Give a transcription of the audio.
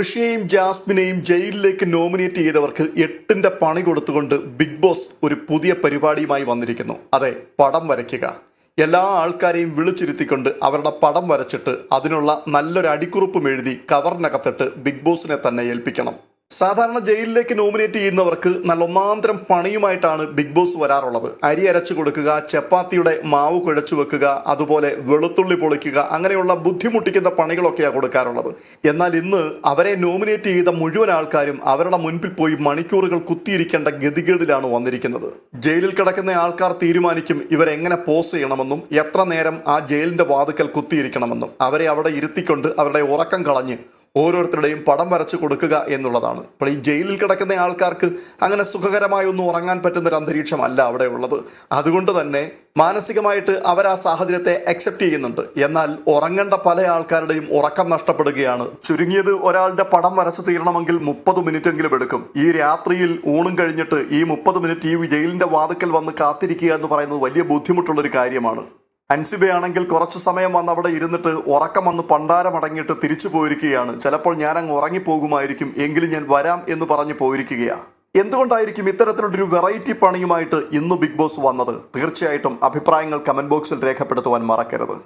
ഋഷിയെയും ജാസ്മിനെയും ജയിലിലേക്ക് നോമിനേറ്റ് ചെയ്തവർക്ക് എട്ടിന്റെ പണി കൊടുത്തുകൊണ്ട് ബിഗ് ബോസ് ഒരു പുതിയ പരിപാടിയുമായി വന്നിരിക്കുന്നു. അതെ പടം വരയ്ക്കുക. എല്ലാ ആൾക്കാരെയും വിളിച്ചിരുത്തിക്കൊണ്ട് അവരുടെ പടം വരച്ചിട്ട് അതിനുള്ള നല്ലൊരു അടിക്കുറിപ്പും എഴുതി കവറിനകത്തിട്ട് ബിഗ് ബോസിനെ തന്നെ ഏൽപ്പിക്കണം. സാധാരണ ജയിലിലേക്ക് നോമിനേറ്റ് ചെയ്യുന്നവർക്ക് നല്ല ഒന്നാന്തരം പണിയുമായിട്ടാണ് ബിഗ് ബോസ് വരാറുള്ളത്. അരി അരച്ചു കൊടുക്കുക ചപ്പാത്തിയുടെ മാവ് കുഴച്ചു വെക്കുക അതുപോലെ വെളുത്തുള്ളി പൊളിക്കുക അങ്ങനെയുള്ള ബുദ്ധിമുട്ടിക്കുന്ന പണികളൊക്കെയാണ് കൊടുക്കാറുള്ളത്. എന്നാൽ ഇന്ന് അവരെ നോമിനേറ്റ് ചെയ്ത മുഴുവൻ ആൾക്കാരും അവരുടെ മുൻപിൽ പോയി മണിക്കൂറുകൾ കുത്തിയിരിക്കേണ്ട ഗതികേടിലാണ് വന്നിരിക്കുന്നത്. ജയിലിൽ കിടക്കുന്ന ആൾക്കാർ തീരുമാനിക്കും ഇവരെങ്ങനെ പോസ് ചെയ്യണമെന്നും എത്ര നേരം ആ ജയിലിന്റെ വാതുക്കൽ കുത്തിയിരിക്കണമെന്നും. അവരെ അവിടെ ഇരുത്തിക്കൊണ്ട് അവരുടെ ഉറക്കം കളഞ്ഞ് ഓരോരുത്തരുടെയും പടം വരച്ചു കൊടുക്കുക എന്നുള്ളതാണ്. അപ്പോൾ ഈ ജയിലിൽ കിടക്കുന്ന ആൾക്കാർക്ക് അങ്ങനെ സുഖകരമായി ഒന്നും ഉറങ്ങാൻ പറ്റുന്ന ഒരു അന്തരീക്ഷമല്ല അവിടെ ഉള്ളത്. അതുകൊണ്ട് തന്നെ മാനസികമായിട്ട് അവർ ആ സാഹചര്യത്തെ അക്സെപ്റ്റ് ചെയ്യുന്നുണ്ട്. എന്നാൽ ഉറങ്ങേണ്ട പല ആൾക്കാരുടെയും ഉറക്കം നഷ്ടപ്പെടുകയാണ്. ചുരുങ്ങിയത് ഒരാളുടെ പടം വരച്ചു തീരണമെങ്കിൽ മുപ്പത് മിനിറ്റെങ്കിലും എടുക്കും. ഈ രാത്രിയിൽ ഊണും കഴിഞ്ഞിട്ട് ഈ മുപ്പത് മിനിറ്റ് ഈ ജയിലിന്റെ വാതുക്കൽ വന്ന് കാത്തിരിക്കുക എന്ന് പറയുന്നത് വലിയ ബുദ്ധിമുട്ടുള്ളൊരു കാര്യമാണ്. അൻസിബയാണെങ്കിൽ കുറച്ചു സമയം വന്ന് അവിടെ ഇരുന്നിട്ട് ഉറക്കം വന്ന് പണ്ടാരമടങ്ങിയിട്ട് തിരിച്ചു പോയിരിക്കുകയാണ്. ചിലപ്പോൾ ഞാൻ അങ്ങ് ഉറങ്ങിപ്പോകുമായിരിക്കും. എങ്കിലും ഞാൻ വരാം എന്ന് പറഞ്ഞു പോയിരിക്കുകയാണ് എന്തുകൊണ്ടായിരിക്കും ഇത്തരത്തിലുള്ളൊരു വെറൈറ്റി പണിയുമായിട്ട് ഇന്ന് ബിഗ് ബോസ് വന്നത്? തീർച്ചയായിട്ടും അഭിപ്രായങ്ങൾ കമന്റ് ബോക്സിൽ രേഖപ്പെടുത്തുവാൻ മറക്കരുത്.